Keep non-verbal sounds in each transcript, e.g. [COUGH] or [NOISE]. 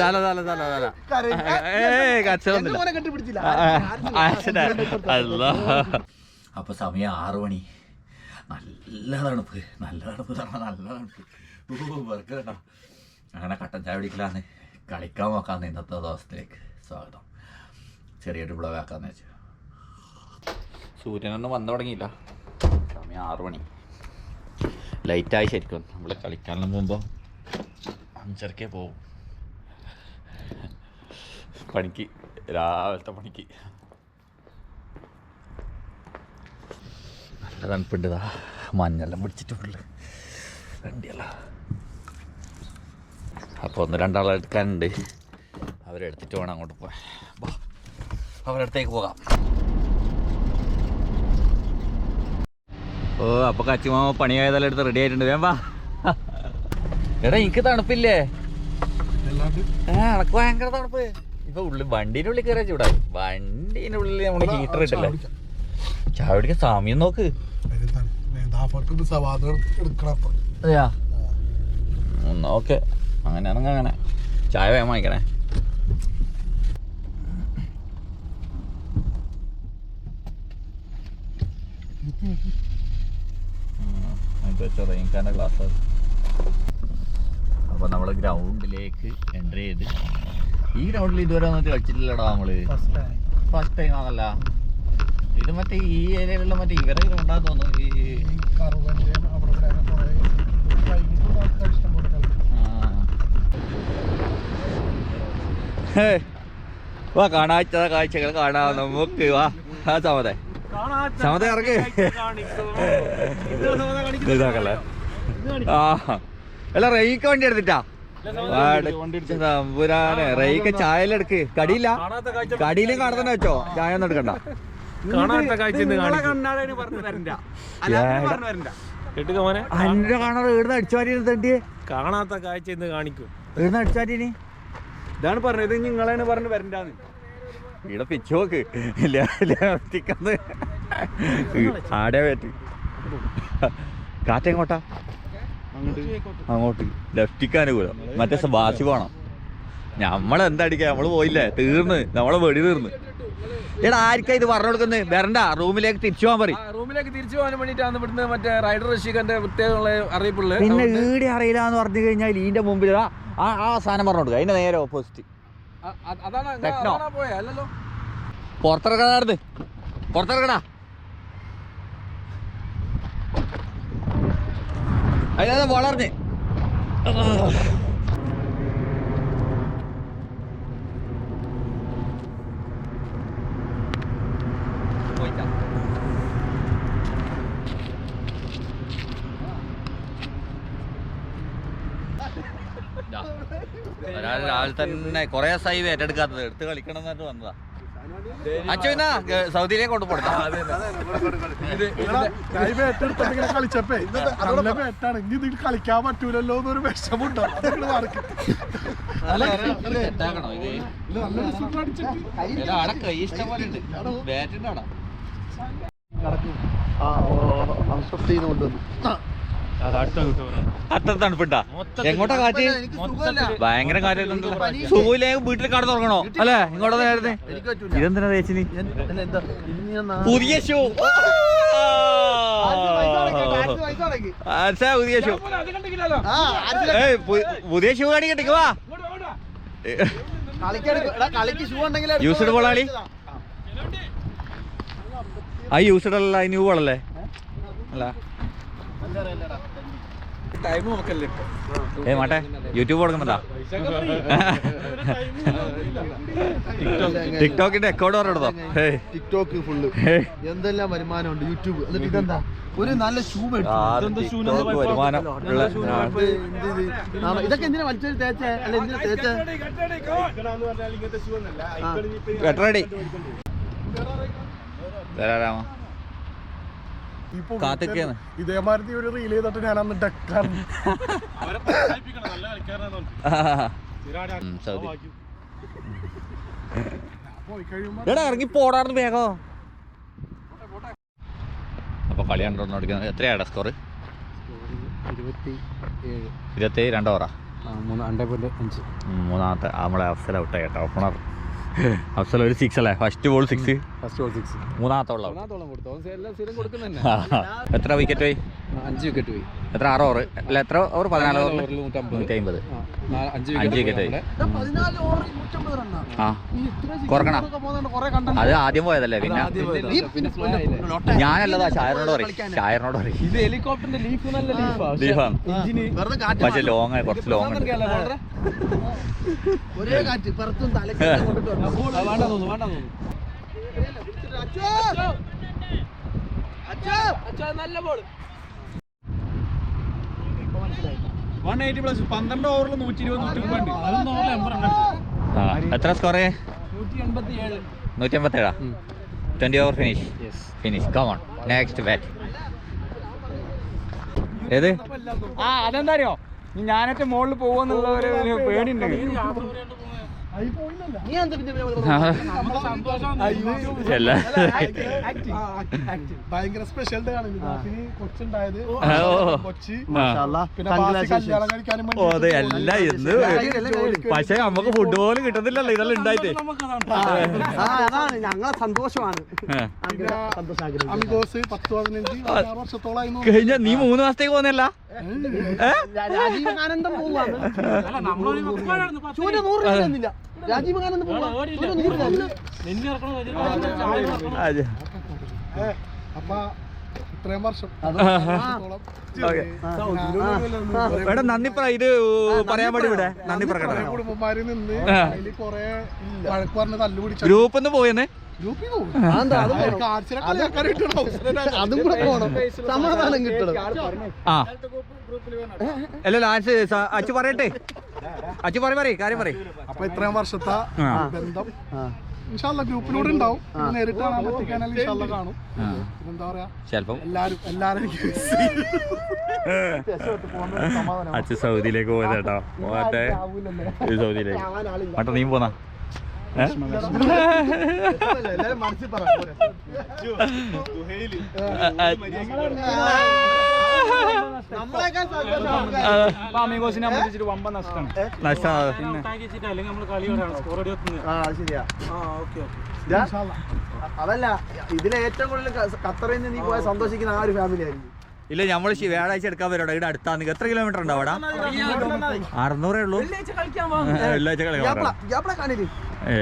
തല തല തല തല അപ്പൊ സമയം ആറു മണി. നല്ല തണുപ്പ് നല്ല തണുപ്പ് നല്ല തണുപ്പ് ഓ വെറുതെ കേട്ടോ. അങ്ങനെ കട്ടൻ ചായ പിടിക്കലാണ് കളിക്കാൻ നോക്കാന്ന് ഇന്നത്തെ ദിവസത്തിലേക്ക് സ്വാഗതം. ചെറിയൊരു ബ്ലോഗ് ആക്കാന്ന് വെച്ചു. സൂര്യനൊന്നും വന്നു തുടങ്ങിയില്ല. സമയം ആറു മണി. ലൈറ്റായി ശരിക്കും. നമ്മൾ കളിക്കാനെല്ലാം പോകുമ്പോൾ അഞ്ചരക്കേ പോവും. പണിക്ക് രാവിലത്തെ പണിക്ക്. നല്ല തണുപ്പുണ്ട് ഇതാ മഞ്ഞെല്ലാം പിടിച്ചിട്ട് ഫുള്ള് വണ്ടിയല്ല. അപ്പോൾ ഒന്ന് രണ്ടാളെ എടുക്കാനുണ്ട്. അവരെടുത്തിട്ട് വേണം അങ്ങോട്ട് പോകാൻ അവരടുത്തേക്ക് പോകാം. ഓ അപ്പൊ കച്ചിമാമ പണിയായതെല്ലാം എടുത്ത് റെഡി ആയിട്ടുണ്ട്. വേമ്പാ എടാ എനിക്ക് തണുപ്പില്ലേ? ആ എനക്ക് ഭയങ്കര തണുപ്പ്. ഇപ്പൊ ഉള്ളിൽ വണ്ടീന്റെ ഉള്ളിൽ കയറിയ ചൂടാ വണ്ടീന്റെ ഉള്ളിൽ നമ്മൾ ഹീറ്റർ ഇട്ടില്ല? ചായ സമയം നോക്ക്. അതെയാ? ഓക്കെ. അങ്ങനെയാണെങ്കിൽ അങ്ങനെ. ചായ വേഗം വാങ്ങിക്കണേ. ഗ്ലാസ്. അപ്പോൾ നമ്മൾ ഗ്രൗണ്ടിലേക്ക് എന്റർ ചെയ്ത് ഈ ഗ്രൗണ്ടിൽ ഇതുവരെ വന്നിട്ട് കളിച്ചിട്ടില്ലടാ നമ്മൾ. ഫസ്റ്റ് ടൈം ആണല്ല. ഇത് മറ്റേ ഈ ഏരിയയിലുള്ള മറ്റേ ഇവരെ ഗ്രൗണ്ടാന്ന് തോന്നുന്നു. ഈ വാ കാണാത്ത കാഴ്ചകൾ കാണാം നമുക്ക് വാ. ആ സമതെ സമത ഇറങ്ങ് ഇതാക്കല്ലേ ആ. അല്ല റെയ്ക്ക് വണ്ടി എടുത്തിട്ടാ? തമ്പുരാനെ റെയ്ക്ക് ചായലെടുക്ക്. കടിയില്ല. കടിയിലും കാണുന്ന വെച്ചോ? ചായ ഒന്നും എടുക്കണ്ട. കാണാത്ത കാഴ്ച കാണാത്ത കാഴ്ച ഇന്ന് കാണിക്കും. ഇതാണ് പറഞ്ഞത് നിങ്ങളാണ് പറഞ്ഞു വരണ്ടാന്ന്. ഇവിടെ പിച്ചോക്ക് ആടെ പറ്റി കാറ്റെങ്ങോട്ടാ. അങ്ങോട്ട് ലെഫ്റ്റിക്ക് അനുകൂലം. മറ്റേ ബാസി പോണം. നമ്മളെന്തടിക്കാ നമ്മൾ പോയില്ലേ? തീർന്ന്. നമ്മളെ വെടി തീർന്ന്. എടാ ആർക്കാ ഇത് പറഞ്ഞു കൊടുക്കുന്നത് വരണ്ട. റൂമിലേക്ക് തിരിച്ചു പോകാൻ പറയും. റൂമിലേക്ക് തിരിച്ചു പോകാൻ വേണ്ടിട്ടാണ് ഇവിടുന്ന് മറ്റേ റൈഡർ റഷീഖന്റെ പ്രത്യേകമുള്ള അറിയിപ്പുള്ള പിന്നെ ഈടെ അറിയില്ല എന്ന് പറഞ്ഞു കഴിഞ്ഞാൽ ഇതിന്റെ മുമ്പിൽ ആ ആ- സാധനം പറഞ്ഞു കൊടുക്കുക അതിന്റെ നേരെ ഓപ്പോസിറ്റ് ടെക്നോ. അതാണാ പോയെ. അതിനകത്ത് വളർന്ന്. രാവിലെ തന്നെ കൊറേ സൈവ് ഏറ്റെടുക്കാത്തത് എടുത്ത് കളിക്കണം എന്നിട്ട് വന്നതാ. അച്ഛൻ എന്നാ സൗദിയിലേക്ക് കൊണ്ട് പോട്ടെ കളിച്ചപ്പേ നല്ല ബേറ്റാണ് ഇനി ഇതിൽ കളിക്കാൻ പറ്റൂലല്ലോ എന്നൊരു വിഷമുണ്ടോ ഇഷ്ടം പോലെ ഉണ്ട് അത്ര തണുപ്പുണ്ടാ എങ്ങോട്ടാ കാറ്റ് ഭയങ്കര കാറ്റ് സുഖമില്ലെങ്കിൽ വീട്ടിൽ കട തുറക്കണോ അല്ലേ? ഇങ്ങോട്ടാ നേരത്തെ. ഇതെന്തിനാ തേച്ചിനി പുതിയ ഷൂ. പുതിയ ഷൂ. ഏയ് പുതിയ ഷൂ കാണിക്കട്ടെ വാ. കളിക്ക് ഷൂ ഉണ്ടെങ്കിൽ യൂസ്ഡ് ബോളാളി ആ യൂസ്ഡ് അല്ല ന്യൂ ബോളല്ലേ അല്ല. ഏ മാട്ടെ യൂട്യൂബ് കൊടുക്കുന്നുണ്ടാ? ടിക്ടോക്കിന്റെ അക്കൗണ്ട് പറഞ്ഞോ ടിക്ടോക്ക് ഫുള്ള്. എന്തെല്ലാം വരുമാനമുണ്ട് യൂട്യൂബ്? എന്നിട്ട് ഇതെന്താ? ഒരു നല്ല ഷൂ വരുമാനം ഇതൊക്കെ എന്തിനാ വലിച്ചൊരു തേച്ചേ? അല്ല എന്തിനാ തേച്ച? തരാരാമ കാത്തിക്കാണ് ഇതേമാതിരി ഒരു റീൽ ചെയ്തിട്ട് ഞാൻ അന്ന് കഴിയുമ്പോ എടാ ഇറങ്ങി പോടാർന്ന് വേഗോ. അപ്പൊ കളി കണ്ടോണ്ടിരിക്കുന്നത് എത്രയാടാ സ്കോർ ഇരുപത്തി ഏഴ് ഇരുപത്തി രണ്ട് ഓവറാ മൂന്ന് രണ്ടേ പോയിന്റ് അഞ്ച്. മൂന്നാമത്തെ. നമ്മളെ അഫ്സൽ ഔട്ടായി കേട്ടോ. ഓപ്പണർ [LAUGHS] അഫ്സൽ ഒരു സിക്സ് അല്ലേ? First ball six first ball six മൂന്നാമത്തോളം എത്ര വിക്കറ്റ് പോയി അഞ്ച് വിക്കറ്റ് പോയി. എത്ര? ആറ് ഓവർ അല്ല എത്ര ഓവർ പതിനാല് ഓവർ ഓവറിൽ നൂറ്റി അമ്പത് അഞ്ച് അഞ്ച് വിക്കറ്റ് ആ. കുറക്കണം. അത് ആദ്യം പോയതല്ലേ? പിന്നെ. ഞാനല്ലതാ ഷായറിനോട് പറയും. ഷായറിനോട് പറയും. ഇത് ഹെലികോപ്റ്ററിന്റെ ലീഫ് നല്ല ലീഫാ ലീഫാണ്. എഞ്ചിന് വെറുതെ കാറ്റ് പക്ഷെ ലോങ് ആയി കുറച്ച് ലോങ് ഉണ്ട്. നല്ല കാറ്റ് പുറത്തും തലക്ക് കൊണ്ടിട്ട് വരണം. വേണ്ട തോന്നുന്നു വേണ്ട തോന്നുന്നു നല്ല ബോൾ വൺ എയ്റ്റി പ്ലസ് പന്ത്രണ്ട് ഓവറിൽ നൂറ്റി ഇരുപത് നൂറ്റി മുപ്പത് അതൊന്നും ഓവറിൽ ആ, എത്ര സ്കോർ നൂറ്റി എൺപത്തി ഏഴ് twenty over finish yes finish come on next bat ഏത്? ആ അതെന്താ അറിയോ? ഞാനൊക്കെ മുകളിൽ പോകുമെന്നുള്ള ഒരു പേടിയുണ്ട്. ഭയങ്കര സ്പെഷ്യൽ ഡേ ആണ്. കൊച്ചുണ്ടായത്. കൊച്ചി. അതെ അല്ല പക്ഷെ നമുക്ക് ഫുഡ് പോലും കിട്ടത്തില്ലല്ലോ ഇതെല്ലാം ഉണ്ടായിട്ട്. അതാണ്. ഞങ്ങളെ സന്തോഷമാണ്. കഴിഞ്ഞ നീ മൂന്ന് മാസത്തേക്ക് പോന്നല്ല? ഏഹ് ആനന്ദം പോവാ സൂര്യ നൂറ് രൂപ അപ്പൊ ഇത്രയും വർഷം. നന്ദി ഇത് പറയാൻ വേണ്ടി ഇവിടെ. നന്ദി പ്രകടനം കുടുംബന്മാരിൽ നിന്ന് ആ. അതിൽ കൊറേ വഴക്ക് പറഞ്ഞ് തല്ലുപിടിച്ച ഗ്രൂപ്പ് ഒന്ന് പോയെന്നേ അത് പോണം. കൂടെ സമാധാനം കിട്ടണം. ആ. അല്ലല്ല ആൻസ് അച്ചു പറയട്ടെ. അച്ചു പറയും പറയും കാര്യം പറയും. അപ്പൊ ഇത്രയും വർഷത്തെ ബന്ധം ഇൻഷാല്ല ഗ്രൂപ്പിലൂടെ ഉണ്ടാവും നേരിട്ട് കാണാൻ പറ്റിക്കാനാൽ ഇൻഷാല്ല കാണും. എന്താ പറയാ? ചിലപ്പം. എല്ലാരും എല്ലാരും അച്ഛൻ സൗദിയിലേക്ക് പോയത് കേട്ടോ. മറ്റേ സൗദിയിലേക്ക്. മറ്റേ നീ പോന്നാ? അമീഗോസിനെ സംബന്ധിച്ചിട്ട് വമ്പ നഷ്ടമാണ് നഷ്ടം ആ അത് ശരിയാ ഇതാ, അതല്ല ഇതിലെ ഏറ്റവും കൂടുതൽ ഖത്തറിൽ നിന്ന് നീ പോയാൽ സന്തോഷിക്കുന്ന ആ ഒരു ഫാമിലി ആയിരിക്കും. ഇല്ല നമ്മൾ വ്യാഴാഴ്ച എടുക്കാൻ വരോടാ ഇവിടെ അടുത്താന്ന് എത്ര കിലോമീറ്റർ ഉണ്ടാവും അവിടെ? അറുന്നൂറേ ഉള്ളൂ. വെള്ളിയാഴ്ച കളിക്കാൻ ഏ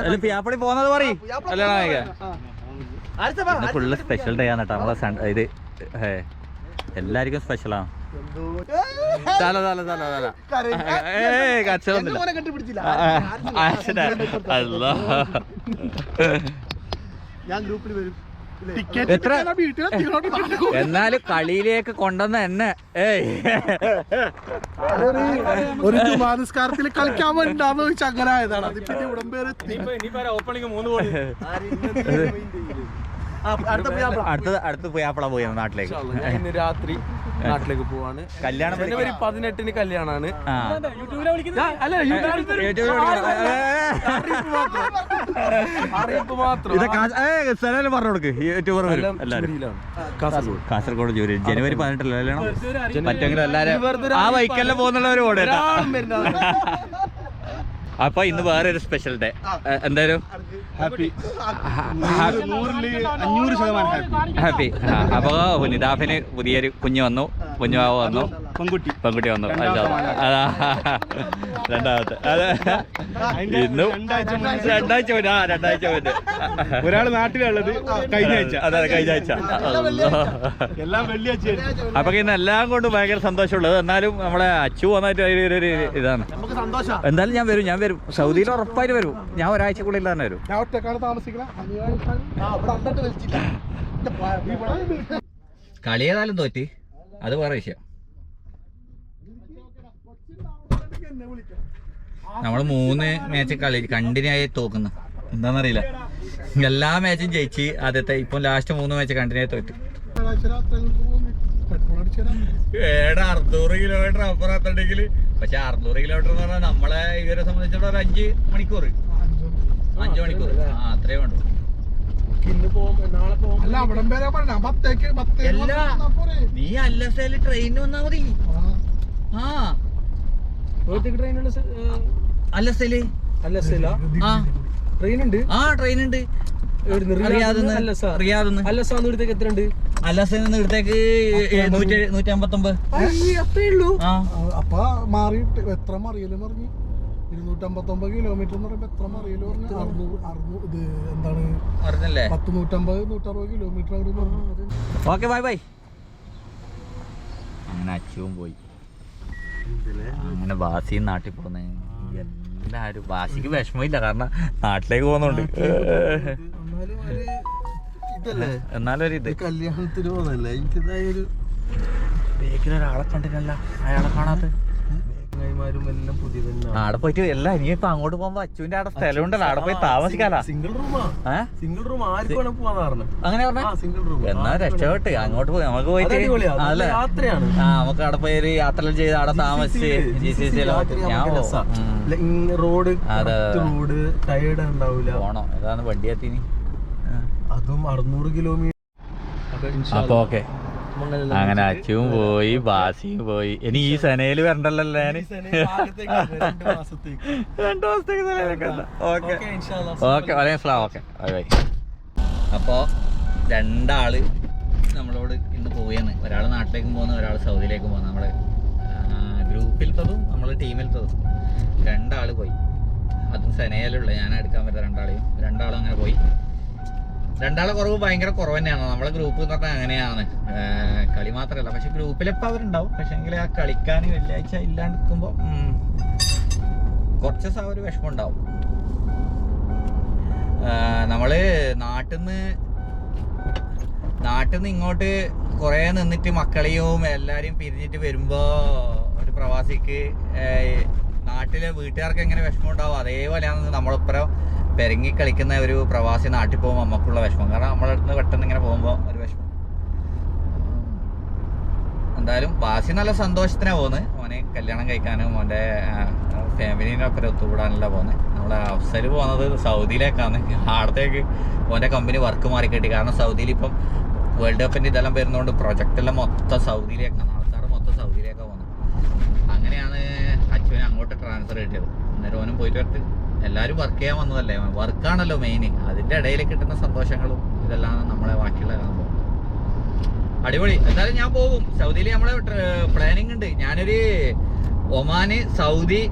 അല്ല പിയാപ്പളി പറയും അല്ല ഇന്ന് ഫുള്ള് സ്പെഷ്യൽ ഡേ ആണ് കേട്ടോ നമ്മളെ സൺ- ഇത് ഏ എല്ലാവർക്കും സ്പെഷ്യലാണ് അല്ല ഞാൻ ഗ്രൂപ്പിൽ വരും എത്ര? എന്നാലും കളിയിലേക്ക് കൊണ്ടുവന്ന എന്നെ. ഏയ്. ഒരു ജുമാനസ്കാരത്തിൽ കളിക്കാൻ വേണ്ടിട്ടാന്ന് ചോദിച്ചാൽ അങ്ങനെ ആയതാണ്. അത് പിന്നെ ഇവിടം പേര് എത്തി. ഓപ്പണിംഗ് മൂന്ന് അടുത്ത അടുത്ത അടുത്ത് പുയാപ്പള പോയി നാട്ടിലേക്ക്. ഇന്ന് രാത്രി നാട്ടിലേക്ക് പോവാണ്. കല്യാണം ജനുവരി പതിനെട്ടിന് കല്യാണാണ്. അല്ല. അറിയിപ്പ് മാത്രം. സ്ഥലം പറഞ്ഞു കൊടുക്ക്. യൂട്യൂബർ വരും. കാസർഗോഡ്. കാസർഗോഡ് ജോലി ജനുവരി പതിനെട്ടില്ല കല്യാണം? പറ്റുമെങ്കിൽ എല്ലാരും ആ ബൈക്കെല്ലാം പോകുന്നുള്ളവരും ഓടെ ഒരാളും വരുന്നില്ല. അപ്പൊ ഇന്ന് വേറെ ഒരു സ്പെഷ്യൽ ഡേ എന്തായാലും? ഹാപ്പി ഹാപ്പി ഹാപ്പി അപ്പൊ നിദാഫിന് പുതിയൊരു കുഞ്ഞ് വന്നു. കുഞ്ഞു വന്നു. പെൺകുട്ടി. പെൺകുട്ടി വന്നു. അതാ. രണ്ടാമത്തെ. അതെ. ഇന്നും രണ്ടാഴ്ച മുന്നേ. ആ രണ്ടാഴ്ച മുന്നേ. ഒരാൾ നാട്ടിലുള്ളത് കഴിഞ്ഞ ആഴ്ച അതെ കഴിഞ്ഞ ആഴ്ച എല്ലാം വെള്ളിയാഴ്ച. അപ്പൊ ഇന്ന് എല്ലാം കൊണ്ടും ഭയങ്കര സന്തോഷമുള്ളത്. എന്നാലും നമ്മളെ അച്ചു വന്നായിട്ട് ഒരു ഇതാണ്. നമുക്ക് സന്തോഷം. എന്തായാലും ഞാൻ വരും ഞാൻ വരും. സൗദിയിൽ ഉറപ്പായിട്ട് വരും. ഞാൻ ഒരാഴ്ചക്കുള്ളിൽ തന്നെ വരും. ഞാൻ ഒറ്റക്കാണ് താമസിക്കണേ. വന്നിട്ട് കളി ഏതായാലും തോറ്റി. അത് വേറെ വിഷയം. നമ്മൾ മൂന്ന് മാച്ച് കളി കണ്ടിന്യൂ ആയി തോക്കുന്നു. എന്താണെന്നറിയില്ല എല്ലാ മാച്ചും ജയിച്ച് ആദ്യത്തെ ഇപ്പം ലാസ്റ്റ് മൂന്ന് മാച്ച് കണ്ടിന്യൂ ആയി തോറ്റ്. ഏടാ അറുന്നൂറ് കിലോമീറ്റർ അപ്പുറം എത്തണ്ടെങ്കിൽ പക്ഷെ അറുന്നൂറ് കിലോമീറ്റർ എന്ന് പറഞ്ഞാൽ നമ്മളെ ഇവരെ സംബന്ധിച്ചിടത്തോളം ഒരു അഞ്ച് മണിക്കൂർ. അഞ്ച് മണിക്കൂർ. ആ അത്രേ വേണ്ടു. നീ പോകും നാളെ പോകും അല്ല സ്റ്റൈലിൽ ട്രെയിനിന് വന്നാ മതി. ആ. ട്രെയിനുള്ള അല്ല സ്ഥലേ അല്ല സ്ഥല ആ. ട്രെയിൻ ഉണ്ട് ആ ട്രെയിൻ ഉണ്ട് ഇവിടത്തേക്ക് നൂറ്റി അമ്പത്തൊമ്പത് അത്രേ ഉള്ളൂ അപ്പൊ എത്ര മറിയൽ പറഞ്ഞു. ഇരുന്നൂറ്റമ്പത്തൊമ്പത് കിലോമീറ്റർ എന്ന് പറയുമ്പോ എത്ര മറിയൽ പറഞ്ഞു. അറുന്നൂറ് അറുന്നൂറ് ഇത് എന്താണ്? പറഞ്ഞല്ലേ പത്ത് നൂറ്റമ്പത് നൂറ്ററുപത് കിലോമീറ്റർ അങ്ങോട്ട് പറഞ്ഞു. Okay bye bye. അങ്ങനെ അച്ചുവും പോയി. അങ്ങനെ ബാസി നാട്ടിൽ പോന്നെ ഒരു ബാസിക്ക് വിഷമമില്ല. കാരണം നാട്ടിലേക്ക് പോകുന്നുണ്ട്. ഇതല്ലേ എന്നാലും ഒരു ഇത്. കല്യാണത്തിന് പോകുന്നല്ലേ? ബേക്കിൽ ഒരാളെ കണ്ടിട്ടല്ല അയാളെ കാണാത്ത. അവിടെ പോയിട്ട് എല്ലാം ഇനിയിപ്പോ അങ്ങോട്ട് പോകുമ്പോ അച്ചുവിന്റെ അവിടെ സ്ഥലം ഉണ്ടല്ലോ അവിടെ പോയി താമസിക്കാലാ? സിംഗിൾ റൂമാ? സിംഗിൾ റൂം അങ്ങനെ സിംഗിൾ റൂം എന്നാ രക്ഷപ്പെട്ട്. അങ്ങോട്ട് പോയി. നമുക്ക് പോയിട്ട് അല്ലേ? ആ നമുക്ക് അവിടെ പോയി ഒരു യാത്ര ചെയ്ത് അവിടെ താമസിച്ച് ജി സി സി ഞാൻ പോവും. റോഡ്. റോഡ് ടയേർഡ് ഉണ്ടാവില്ല പോണോ. ഏതാണ് വണ്ടി എത്തിന്? അതും അറുന്നൂറ് കിലോമീറ്റർ അപ്പൊ ഓക്കെ. അങ്ങനെ അച്ചുവും പോയി ബാസിയും പോയി. ഇനി ഈ സനയിൽ വരണ്ടല്ലോ ഞാൻ? രണ്ടു മാസത്തേക്ക്. ഓക്കെ. ഓക്കെ വലൈക്കും സ്ലാം ഓക്കെ ബൈ ബൈ. അപ്പോൾ രണ്ടാൾ നമ്മളോട് ഇന്ന് പോവുകയാണ് ഒരാൾ നാട്ടിലേക്കും പോകുന്നു ഒരാൾ സൗദിയിലേക്കും പോകുന്നു നമ്മളെ ഗ്രൂപ്പിൽത്തതും നമ്മുടെ ടീമിലത്തതും രണ്ടാൾ പോയി. അതും സെനയിലുള്ള ഞാൻ എടുക്കാൻ പറ്റുന്ന രണ്ടാളെയും. രണ്ടാളും അങ്ങനെ പോയി. രണ്ടാളെ കുറവ് ഭയങ്കര കുറവ് തന്നെയാണ് നമ്മളെ ഗ്രൂപ്പ് എന്ന് പറഞ്ഞാൽ അങ്ങനെയാണ്. കളി മാത്രമല്ല പക്ഷെ ഗ്രൂപ്പിലെപ്പോൾ അവരുണ്ടാവും. പക്ഷെ എങ്കിൽ ആ കളിക്കാൻ വെള്ളിയാഴ്ച ഇല്ലാണ്ടിരിക്കുമ്പോൾ കുറച്ച് ദിവസം ഒരു വിഷമം ഉണ്ടാവും നമ്മൾ നാട്ടിൽ നിന്ന് നാട്ടിൽ നിന്ന് ഇങ്ങോട്ട് കുറേ നിന്നിട്ട് മക്കളെയും എല്ലാരെയും പിരിഞ്ഞിട്ട് വരുമ്പോ ഒരു പ്രവാസിക്ക് നാട്ടിലെ വീട്ടുകാർക്ക് എങ്ങനെ വിഷമം ഉണ്ടാവും? അതേപോലെയാണ് നമ്മളിപ്പുറം പെരങ്ങി കളിക്കുന്ന ഒരു പ്രവാസി നാട്ടിൽ പോകുമ്പോൾ നമുക്കുള്ള വിഷമം. കാരണം നമ്മളെ അടുത്ത് പെട്ടെന്ന് ഇങ്ങനെ പോകുമ്പോൾ ഒരു വിഷമം. എന്തായാലും ബാസി നല്ല സന്തോഷത്തിനാ പോകുന്നത്. മോനെ കല്യാണം കഴിക്കാനും മോന്റെ ഫാമിലിനൊപ്പം ഒത്തുകൂടാനല്ല പോകുന്നത്. നമ്മളെ അഫ്സൽ പോകുന്നത് സൗദിയിലേക്കാണ്. ആടത്തേക്ക് മോന്റെ കമ്പനി വർക്ക് മാറി കിട്ടി. കാരണം സൗദിയിൽ ഇപ്പം വേൾഡ് കപ്പിന്റെ ഇതെല്ലാം വരുന്നതുകൊണ്ട് പ്രൊജക്റ്റെല്ലാം മൊത്തം സൗദിയിലേക്കാണ് ആൾക്കാർ മൊത്തം സൗദിയിലേക്കാണ് പോകുന്നത് അങ്ങനെയാണ് അച്ഛനെ അങ്ങോട്ട് ട്രാൻസ്ഫർ കിട്ടിയത്. അന്നേരം ഓനും പോയിട്ട് വരട്ട്. എല്ലാവരും വർക്ക് ചെയ്യാൻ വന്നതല്ലേ? വർക്കാണല്ലോ മെയിൻ അതിന്റെ ഇടയിൽ കിട്ടുന്ന സന്തോഷങ്ങളും ഇതെല്ലാം നമ്മളെ ബാക്കിയുള്ള കാണുമ്പോൾ അടിപൊളി. എന്തായാലും ഞാൻ പോകും. സൗദിയിൽ നമ്മളെ പ്ലാനിങ് ഉണ്ട്. ഞാനൊരു ഒമാന് സൗദി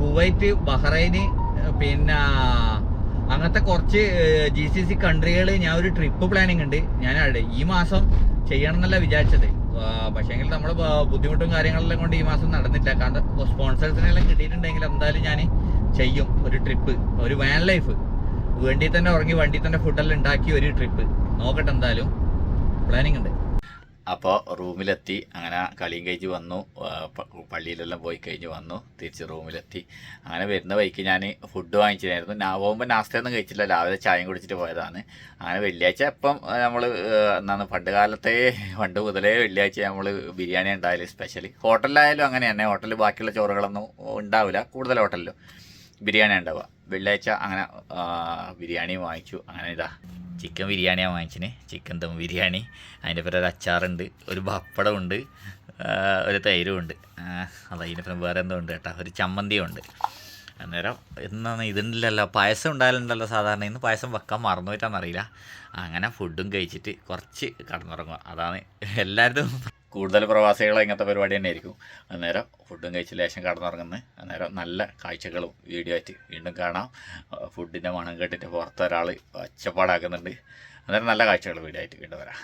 കുവൈറ്റ് ബഹ്റൈന് പിന്നെ അങ്ങനത്തെ കുറച്ച് ജി സി സി കൺട്രികൾ ഞാൻ ഒരു ട്രിപ്പ് പ്ലാനിങ് ഉണ്ട്. ഞാൻ ഈ മാസം ചെയ്യണം എന്നല്ല വിചാരിച്ചത്. പക്ഷേങ്കിൽ നമ്മൾ ബുദ്ധിമുട്ടും കാര്യങ്ങളെല്ലാം കൊണ്ട് ഈ മാസം നടന്നില്ല. കാരണം സ്പോൺസേഴ്സിനെല്ലാം കിട്ടിയിട്ടുണ്ടെങ്കിൽ എന്തായാലും ഞാൻ ചെയ്യും ഒരു ട്രിപ്പ് ഒരു വാൻ ലൈഫ് വേണ്ടി തന്നെ ഉറങ്ങി വണ്ടി തന്നെ ഫുഡെല്ലാം ഉണ്ടാക്കി ഒരു ട്രിപ്പ് നോക്കട്ടെ എന്തായാലും. പ്ലാനിങ് ഉണ്ട്. അപ്പോൾ റൂമിലെത്തി. അങ്ങനെ കളിയും കഴിച്ച് വന്നു. പള്ളിയിലെല്ലാം പോയി കഴിഞ്ഞ് വന്നു. തിരിച്ച് റൂമിലെത്തി. അങ്ങനെ വരുന്ന വഴിക്ക് ഞാൻ ഫുഡ് വാങ്ങിച്ചിരുന്നു. ഞാൻ പോകുമ്പോൾ നാസ്തയൊന്നും കഴിച്ചില്ല. രാവിലെ ചായയും കുടിച്ചിട്ട് പോയതാണ്. അങ്ങനെ വെള്ളിയാഴ്ച ഇപ്പം നമ്മൾ എന്താണ് പണ്ട് കാലത്തെ പണ്ട് മുതലേ വെള്ളിയാഴ്ച നമ്മൾ ബിരിയാണി ഉണ്ടായാലും സ്പെഷ്യലി ഹോട്ടലിലായാലും അങ്ങനെ തന്നെ. ഹോട്ടലിൽ ബാക്കിയുള്ള ചോറുകളൊന്നും ഉണ്ടാവില്ല കൂടുതൽ ഹോട്ടലിലും ബിരിയാണി ഉണ്ടാവുക. വെള്ളിയാഴ്ച അങ്ങനെ ബിരിയാണി വാങ്ങിച്ചു. അങ്ങനെ ഇതാ. ചിക്കൻ ബിരിയാണിയാണ് വാങ്ങിച്ചിന് ചിക്കൻ ദം ബിരിയാണി. അതിന്റെ പേര് ഒരു അച്ചാറുണ്ട് ഒരു പപ്പടമുണ്ട് ഒരു തൈരും ഉണ്ട്. ആ, അത് അതിന്റെ പേര് വേറെ എന്തോ ഉണ്ട് കേട്ടോ. ഒരു ചമ്മന്തിയും ഉണ്ട്. അന്നേരം എന്നാണ് ഇതുണ്ടല്ലോ പായസം ഉണ്ടായാലുണ്ടല്ലോ സാധാരണ. ഇന്ന് പായസം വെക്കാൻ മറന്നു പോയിട്ടാണെന്നറിയില്ല അങ്ങനെ ഫുഡും കഴിച്ചിട്ട് കുറച്ച് കടന്നുറങ്ങുക അതാണ് എല്ലാവരും കൂടുതൽ പ്രവാസികൾ ഇങ്ങനത്തെ പരിപാടി തന്നെ ആയിരിക്കും അന്നേരം ഫുഡും കഴിച്ച് ലേശം കടന്നിറങ്ങുന്നത് അന്നേരം നല്ല കാഴ്ചകളും വീഡിയോ ആയിട്ട് വീണ്ടും കാണാം. ഫുഡിന്റെ മണം കേട്ടിട്ട് പുറത്തൊരാൾ ഒച്ചപ്പാടാക്കുന്നുണ്ട്. അന്നേരം നല്ല കാഴ്ചകൾ വീഡിയോ ആയിട്ട് വീണ്ടും വരാം.